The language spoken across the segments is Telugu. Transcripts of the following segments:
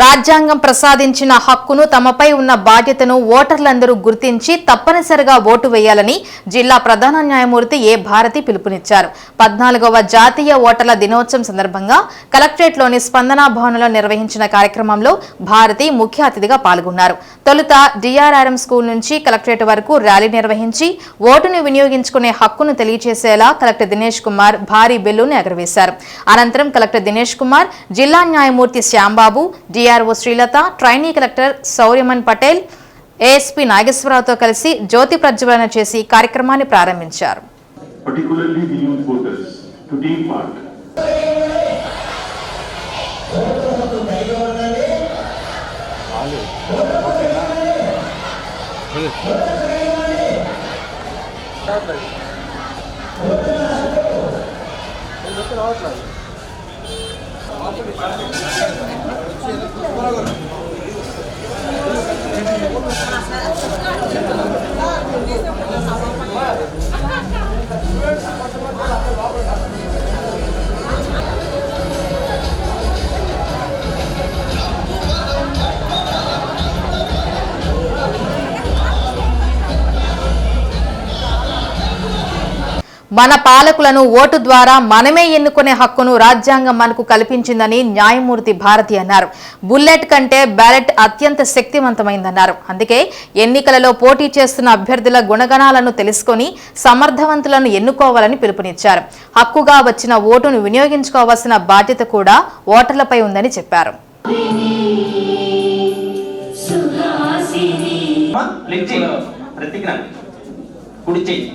రాజ్యాంగం ప్రసాదించిన హక్కును తమపై ఉన్న బాధ్యతను ఓటర్లందరూ గుర్తించి తప్పనిసరిగా ఓటు వేయాలని జిల్లా ప్రధాన న్యాయమూర్తి ఏ భారతి పిలుపునిచ్చారు. పద్నాలుగవ జాతీయ ఓటర్ల దినోత్సవం సందర్భంగా కలెక్టరేట్లోని స్పందన భవనంలో నిర్వహించిన కార్యక్రమంలో భారతి ముఖ్య అతిథిగా పాల్గొన్నారు. తొలుత డిఆర్ఆర్ఎం స్కూల్ నుంచి కలెక్టరేట్ వరకు ర్యాలీ నిర్వహించి ఓటును వినియోగించుకునే హక్కును తెలియజేసేలా కలెక్టర్ దినేష్ కుమార్ భారీ బిల్లును ఎగరవేశారు. అనంతరం కలెక్టర్ దినేష్ కుమార్ జిల్లా న్యాయమూర్తి Shyambabu DRO Srilatha trainee collector Sauryaman Patel ASP నాగేశ్వరరావుతో కలిసి జ్యోతి ప్రజ్వలన చేసి కార్యక్రమాన్ని ప్రారంభించారు. Particularly మన పాలకులను ఓటు ద్వారా మనమే ఎన్నుకునే హక్కును రాజ్యాంగం మనకు కల్పించిందని న్యాయమూర్తి భారతి అన్నారు. బుల్లెట్ కంటే బ్యాలెట్ అత్యంత శక్తివంతమైందన్నారు. అందుకే ఎన్నికలలో పోటీ చేస్తున్న అభ్యర్థుల గుణగణాలను తెలుసుకొని సమర్థవంతులను ఎన్నుకోవాలని పిలుపునిచ్చారు. హక్కుగా వచ్చిన ఓటును వినియోగించుకోవాల్సిన బాధ్యత కూడా ఓటర్లపై ఉందని చెప్పారు. ప్రతిజ్ఞ కుడి చెయ్యి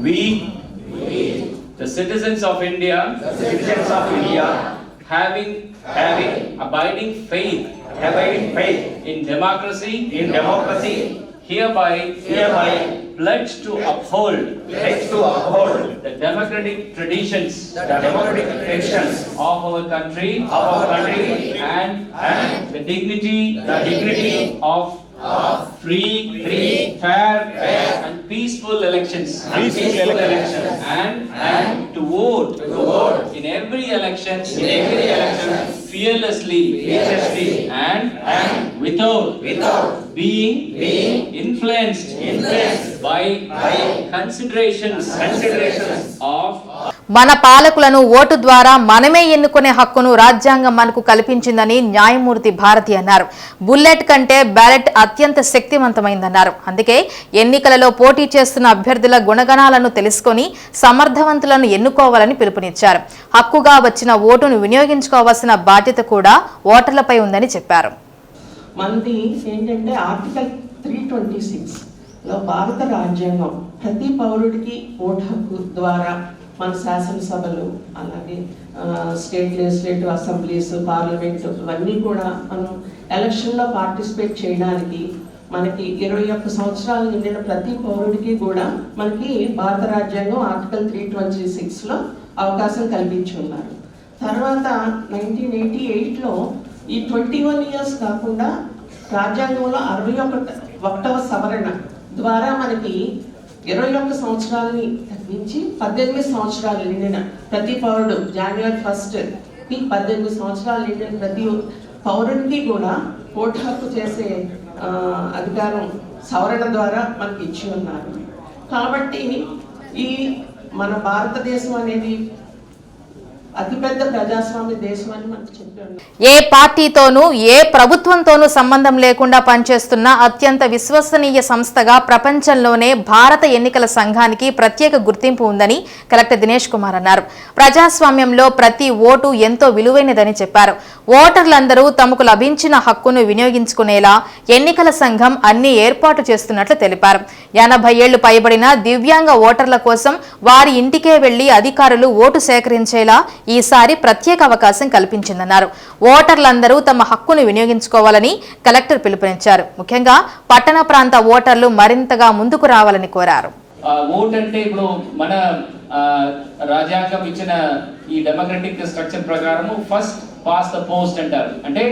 We, we, the citizens of India, citizens of India, having having abiding faith, abiding faith. In democracy, in democracy, hereby. Hereby. Pledge to uphold, pledge to uphold. The democratic traditions, the democratic traditions. Of our country, of our country, and and the dignity, the dignity. Of, of free, free, fair, fair peaceful elections. and peaceful elections. And, and to vote. To vote. In every election, in every election. Fearlessly, fearlessly. And, and without, without being, being influenced, influenced by, by considerations, considerations of మన పాలకులను ఓటు ద్వారా మనమే ఎన్నుకునే హక్కును రాజ్యాంగం మనకు కల్పించిందని న్యాయమూర్తి భారతి అన్నారు. బుల్లెట్ కంటే బ్యాలెట్ అత్యంత శక్తివంతమైందన్నారు. అందుకే ఎన్నికలలో పోటీ చేస్తున్న అభ్యర్థుల గుణగణాలను తెలుసుకొని సమర్థవంతులను ఎన్నుకోవాలని పిలుపునిచ్చారు. హక్కుగా వచ్చిన ఓటును వినియోగించుకోవాల్సిన బాధ్యత కూడా ఓటర్లపై ఉందని చెప్పారు. మనది ఏంటంటే ఆర్టికల్ త్రీ ట్వంటీ సిక్స్లో భారత రాజ్యాంగం ప్రతి పౌరుడికి ఓటు హక్కు ద్వారా మన శాసనసభలు అలాగే స్టేట్ లెజిస్లేటివ్ అసెంబ్లీస్ పార్లమెంట్ ఇవన్నీ కూడా మనం ఎలక్షన్లో పార్టిసిపేట్ చేయడానికి మనకి ఇరవై ఒక్క సంవత్సరాలు నిండిన ప్రతి పౌరుడికి కూడా మనకి భారత రాజ్యాంగం ఆర్టికల్ త్రీ ట్వంటీ సిక్స్లో అవకాశం కల్పించి ఉన్నారు తర్వాత నైన్టీన్ ఎయిటీ ఎయిట్లో ఈ ట్వంటీ వన్ ఇయర్స్ కాకుండా రాజ్యాంగంలో అరవై ఒకట ఒకటవ సవరణ ద్వారా మనకి ఇరవై ఒక్క సంవత్సరాలని నుంచి పద్దెనిమిది సంవత్సరాలు నిండిన ప్రతి పౌరుడు జనవరి ఫస్ట్కి పద్దెనిమిది సంవత్సరాలు నిండిన ప్రతి పౌరుడికి కూడా ఓటు హక్కు చేసే అధికారం సవరణ ద్వారా మనకి ఇచ్చి ఉన్నారు. కాబట్టి ఈ మన భారతదేశం అనేది అతిపెద్ద ప్రజాస్వామ్య దేశం అని మనకు ఏ పార్టీతోనూ ఏ ప్రభుత్వంతోనూ సంబంధం లేకుండా పనిచేస్తున్న అత్యంత విశ్వసనీయ సంస్థగా ప్రపంచంలోనే భారత ఎన్నికల సంఘానికి ప్రత్యేక గుర్తింపు ఉందని కలెక్టర్ దినేష్ కుమార్ అన్నారు. ప్రజాస్వామ్యంలో ప్రతి ఓటు ఎంతో విలువైనదని చెప్పారు. ఓటర్లందరూ తమకు లభించిన హక్కును వినియోగించుకునేలా ఎన్నికల సంఘం అన్ని ఏర్పాటు చేస్తున్నట్లు తెలిపారు. ఎనభై ఏళ్ళు పైబడిన దివ్యాంగ ఓటర్ల కోసం వారి ఇంటికే వెళ్ళి అధికారులు ఓటు సేకరించేలా ఈసారి ప్రత్యేక అవకాశం కల్పించిందన్నారు. ఓటర్లందరూ తమ హక్కును వినియోగించుకోవాలని కలెక్టర్ పిలుపునిచ్చారు. ముఖ్యంగా పట్టణ ప్రాంత ఓటర్లు మరింతగా ముందుకు రావాలని కోరారు. ఆ, ఓట్ అంటే ఇప్పుడు మన రాజ్యాంగం ఇచ్చిన ఈ డెమోక్రటిక్ స్ట్రక్చర్ ప్రకారం ఫస్ట్ పాస్ ద పోస్ట్ అంటారు. అంటే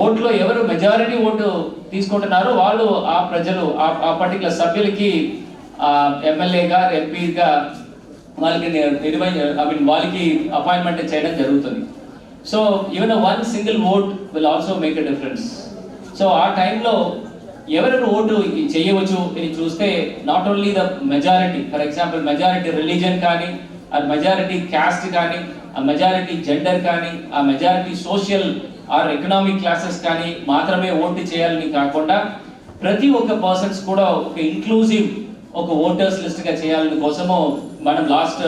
ఓట్లో ఎవరు మెజారిటీ ఓటు తీసుకుంటున్నారో వాళ్ళు ఆ ప్రజలు ఆ పర్టికులర్ సభ్యులకి ఎమ్మెల్యేగా ఎంపీగా వాళ్ళకి నిర్వహి ఐ మీన్ వాళ్ళకి అపాయింట్మెంట్ చేయడం జరుగుతుంది. So even one single vote will also make a difference so ఆ టైంలో ఎవరెవరు ఓటు చేయవచ్చు ఇది చూస్తే not only the majority for example majority religion కానీ ఆ మెజారిటీ క్యాస్ట్ కానీ ఆ మెజారిటీ జెండర్ కానీ ఆ majority social or economic classes కానీ మాత్రమే ఓటు చేయాలని కాకుండా ప్రతి ఒక్క పర్సన్స్ కూడా ఒక ఇంక్లూజివ్ ఒక ఓటర్స్ లిస్ట్గా చేయాలని కోసము మనం లాస్ట్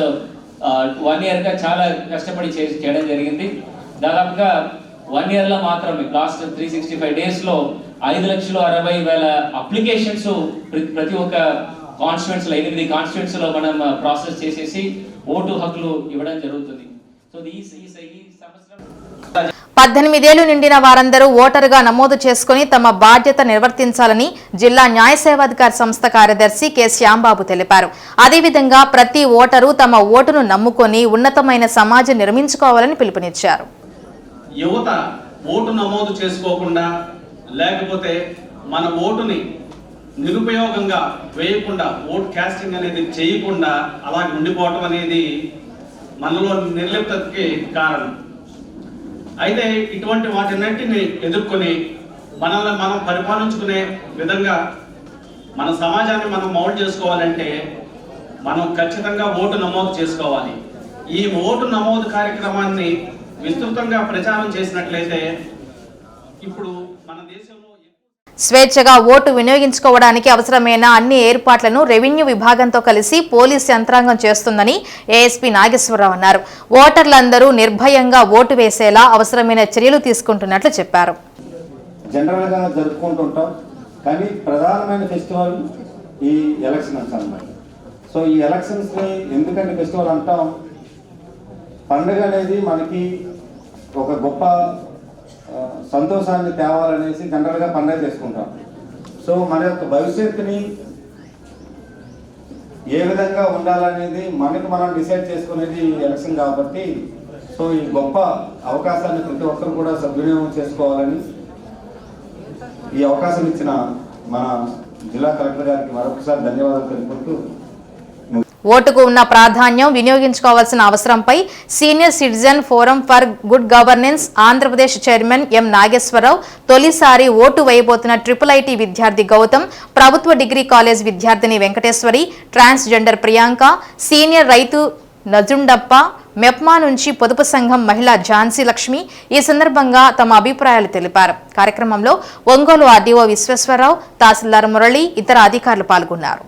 వన్ ఇయర్గా చాలా కష్టపడి చే- చేయడం జరిగింది. దాదాపుగా వన్ ఇయర్లో మాత్రమే లాస్ట్ త్రీ సిక్స్టీ ఫైవ్ డేస్లో ఐదు లక్షలు అరవై వేల అప్లికేషన్స్ ప్రతి ఒక్క కాన్స్టిట్యూన్స్లో ఎనిమిది కాన్స్టిట్యూన్స్లో మనం ప్రాసెస్ చేసేసి ఓటు హక్కులు ఇవ్వడం జరుగుతుంది. సో ఈ ఈ సంవత్సరం పద్దెనిమిదేళ్ళు నిండిన వారందరూ ఓటరుగా నమోదు చేసుకుని తమ బాధ్యత నిర్వర్తించాలని జిల్లా న్యాయ సేవాధికారి సంస్థ కార్యదర్శి కె. శ్యాంబాబు తెలిపారు. అదేవిధంగా ప్రతి ఓటరు తమ ఓటును నమ్ముకొని ఉన్నతమైన సమాజం నిర్మించుకోవాలని పిలుపునిచ్చారు. యువత ఓటు నమోదు చేసుకోకుండా లేకపోతే మన ఓటుని నిరుపయోగంగా వేయకుండా ఓట్ క్యాస్టింగ్ అనేది చేయకుండా అలాగే ఉండిపోవటం అనేది మనలో నిర్లిప్తకి కారణం. అయితే ఇటువంటి వాటిన్నింటిని ఎదుర్కొని మనల్ని మనం పరిపాలించుకునే విధంగా మన సమాజాన్ని మనం మౌల్డ్ చేసుకోవాలంటే మనం ఖచ్చితంగా ఓటు నమోదు చేసుకోవాలి. ఈ ఓటు నమోదు కార్యక్రమాన్ని విస్తృతంగా ప్రచారం చేసినట్లయితే ఇప్పుడు స్వేచ్ఛగా ఓటు వినియోగించుకోవడానికి అవసరమైన అన్ని ఏర్పాట్లను రెవెన్యూ విభాగంతో కలిసి పోలీస్ యంత్రాంగం చేస్తుందని ఏఎస్పీ నాగేశ్వరరావు అన్నారు. ఓటర్లందరూ నిర్భయంగా ఓటు వేసేలా అవసరమైన చర్యలు తీసుకుంటున్నట్లు చెప్పారు. జనరల్గా జరుపుకుంటుంటాం కానీ ప్రధానమైన ఫెస్టివల్ ఈ ఎలక్షన్స్ అన్నమాట. సో ఈ ఎలక్షన్స్ని ఎందుకంటే ఫెస్టివల్ అంటాం? పండుగ అనేది మనకి ఒక గొప్ప సంతోషాన్ని తేవాలనేసి జనరల్గా పండుగ చేసుకుంటాం. సో మన యొక్క భవిష్యత్తుని ఏ విధంగా ఉండాలనేది మనకు మనం డిసైడ్ చేసుకునేది ఎలక్షన్ కాబట్టి సో ఈ గొప్ప అవకాశాన్ని ప్రతి ఒక్కరు కూడా సద్వినియోగం చేసుకోవాలని ఈ అవకాశం ఇచ్చిన మన జిల్లా కలెక్టర్ గారికి మరొకసారి ధన్యవాదాలు తెలుపుకుంటూ ఓటుకు ఉన్న ప్రాధాన్యం వినియోగించుకోవాల్సిన అవసరంపై senior citizen forum for good governance Andhra Pradesh chairman M Nageswara Rao తొలిసారి ఓటు వేయబోతున్న ట్రిపుల్ ఐటీ విద్యార్థి గౌతమ్ ప్రభుత్వ డిగ్రీ కాలేజ్ విద్యార్థిని వెంకటేశ్వరి ట్రాన్స్జెండర్ ప్రియాంక సీనియర్ రైతు నజుండప్ప మెప్మా నుంచి పొదుపు సంఘం మహిళ ఝాన్సీ లక్ష్మి ఈ సందర్భంగా తమ అభిప్రాయాలు తెలిపారు. కార్యక్రమంలో ఒంగోలు ఆర్డీఓ విశ్వేశ్వరరావు తహసీల్దార్ మురళి ఇతర అధికారులు పాల్గొన్నారు.